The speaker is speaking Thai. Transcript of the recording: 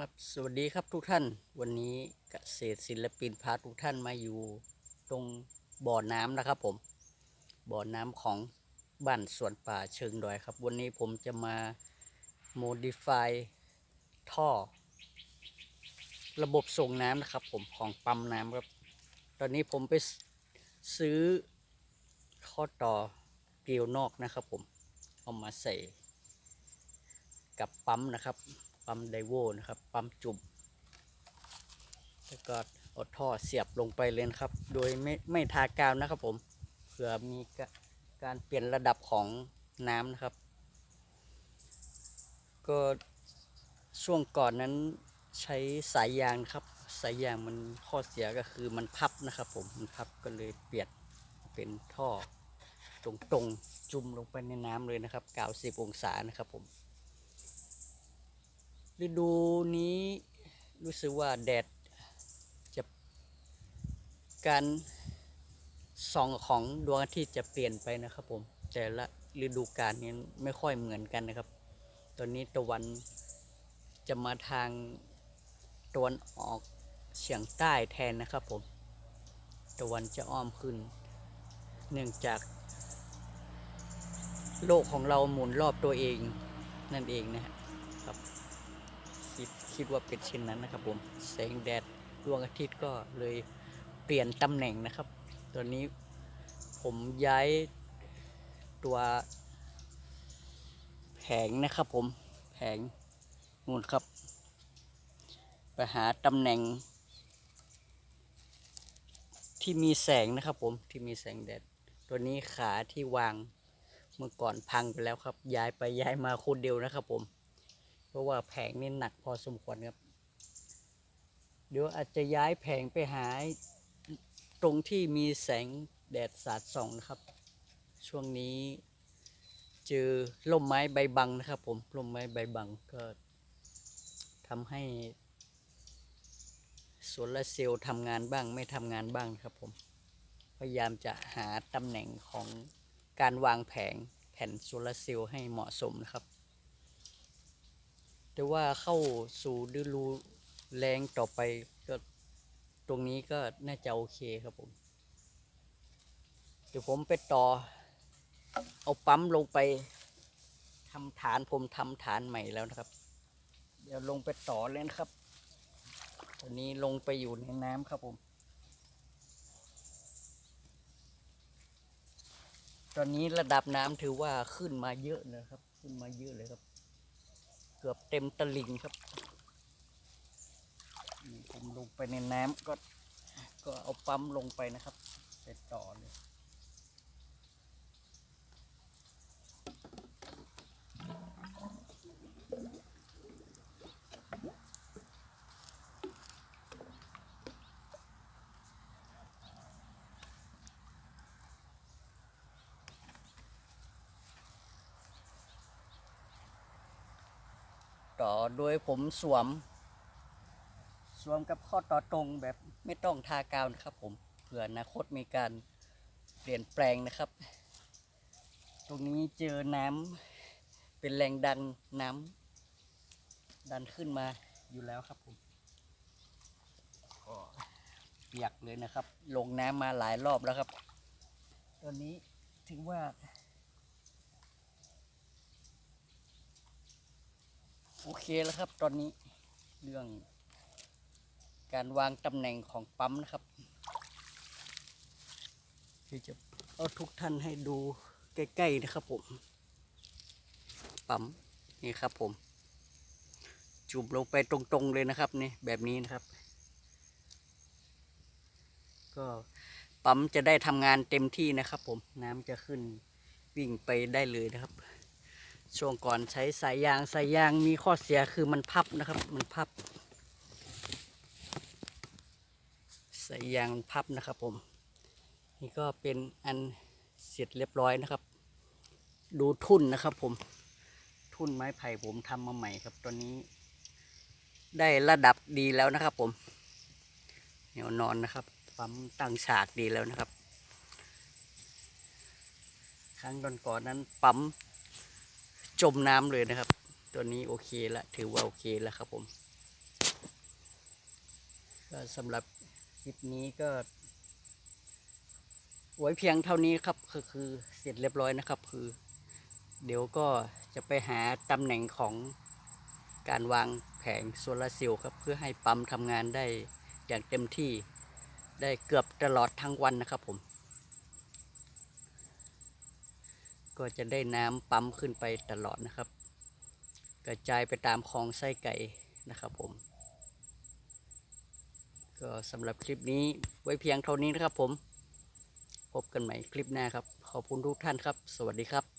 ครับสวัสดีครับทุกท่านวันนี้เกษตรศิลปินพาทุกท่านมาอยู่ตรงบ่อน้ำนะครับผมบ่อน้ำของบ้านสวนป่าเชิงดอยครับ วันนี้ผมจะมา modify ท่อ ระบบส่งน้ำนะครับ ผมของปั๊มน้ำครับ ตอนนี้ผมไปซื้อข้อต่อเกลียวนอกนะครับ ผมเอามาใส่กับปั๊มนะครับ ปั๊มไดโวนะครับ ปั๊มจุ่มแล้วก็เอาท่อเสียบลงไปเลยครับ โดยไม่ไม่ทากาวนะครับผมเผื่อมีการเปลี่ยนระดับของน้ำนะครับ ก็ช่วงก่อนนั้นใช้สายยางครับ สายยางมันข้อเสียก็คือมันพับนะครับผมมันพับก็เลยเปลี่ยนเป็นท่อตรงๆจุ่มลงไปในน้ำเลยนะครับกาว10 องศานะครับผม ฤดูนี้รู้สึกว่าแดดจะการส่องของดวงอาทิตย์จะเปลี่ยนไปนะครับผม แต่ละฤดูกาลนี้ไม่ค่อยเหมือนกันนะครับ ตอนนี้ตะวันจะมาทางตะวันออกเฉียงใต้แทนนะครับผม ตะวันจะอ้อมขึ้น เนื่องจาก โลกของเราหมุนรอบตัวเองนั่นเองนะครับ คิดว่าเป็นเช่นนั้นนะครับ ผมแสงแดดดวงอาทิตย์ก็เลยเปลี่ยนตำแหน่งนะครับ ตอนนี้ผมย้ายตัวแผงนะครับผมแผงนู่นครับ ไปหาตำแหน่ง ที่มีแสงนะครับผมที่มีแสงแดด ตัวนี้ขาที่วางเมื่อก่อนพังไปแล้วครับ ย้ายไปย้ายมาคนเดียวนะครับผม ราะว่าแผงนี่หนักพอสมควรครับ เดี๋ยวอาจจะย้ายแผงไปหาตรงที่มีแสงแดดสาดส่องนะครับ ช่วงนี้เจอล่มไม้ใบบังนะครับ ผมล่มไม้ใบบังก็ทำให้โซลาร์เซลล์ทำงานบ้างไม่ทำงานบ้างครับผมพยายามจะหาตำแหน่งของการวางแผงแผ่นโซลาร์เซลล์ให้เหมาะสมนะครับ แต่ว่าเข้าสู่ฤดูแรงต่อไปก็ตรงนี้ก็น่าจะโอเคครับผม เดี๋ยวผมไปต่อ เอาปั๊มลงไปทำฐานผมทำฐานใหม่แล้วนะครับ เดี๋ยวลงไปต่อเลยนะครับตอนนี้ลงไปอยู่ในน้ำครับผม ตอนนี้ระดับน้ำถือว่าขึ้นมาเยอะนะครับ ขึ้นมาเยอะเลยครับ กือบเต็มตลิ่งครับนี่ผมลงไปในน้ำก็ก็เอาปั๊มลงไปนะครับไปต่อเลย ต่อโดยผมสวม สวมกับข้อต่อตรงแบบไม่ต้องทากาวนะครับ ผมเผื่ออนาคตมีการเปลี่ยนแปลงนะครับ ตรงนี้เจอน้ำเป็นแรงดันน้ำดันขึ้นมาอยู่แล้วครับผมก็เปียกเลยนะครับ ลงน้ำมาหลายรอบแล้วครับ ตอนนี้ถือว่า โอเคแล้วครับ ตอนนี้เรื่อง การวางตำแหน่งของปั๊มนะครับที่จะเอาทุกท่านให้ดูใกล้ๆนะครับผม ปั๊มนี่ครับผม จุ่มลงไปตรงๆเลยนะครับนี่แบบนี้นะครับ ก็ปั๊มจะได้ทำงานเต็มที่นะครับผมน้ำจะขึ้นวิ่งไปได้เลยนะครับ ช่วงก่อนใช้สายยางสายยางมีข้อเสียคือมันพับนะครับ มันพับสายยางพับนะครับผม นี่ก็เป็นอันเสร็จเรียบร้อยนะครับ ดูทุ่นนะครับผม ทุ่นไม้ไผ่ผมทำมาใหม่ครับตอนนี้ ได้ระดับดีแล้วนะครับผมเหนียวนอนนะครับปั๊มตั้งฉากดีแล้วนะครับ ครั้งก่อนๆนั้นปั๊ม จมน้ำเลยนะครับ ตัวนี้โอเคละถือว่าโอเคแล้วครับผมก็สำหรับคลิปนี้ก็ไว้เพียงเท่านี้ครับก็คือเสร็จเรียบร้อยนะครับ คือ เดี๋ยวก็จะไปหาตำแหน่งของการวางแผงโซลาร์เซลล์ครับ เพื่อให้ปั๊มทำงานได้อย่างเต็มที่ได้เกือบตลอดทั้งวันนะครับผม ก็จะได้น้ำปั๊มขึ้นไปตลอดนะครับ กระจายไปตามคลองไส้ไก่นะครับผม ก็สำหรับคลิปนี้ไว้เพียงเท่านี้นะครับผม พบกันใหม่คลิปหน้าครับ ขอบคุณทุกท่านครับ สวัสดีครับ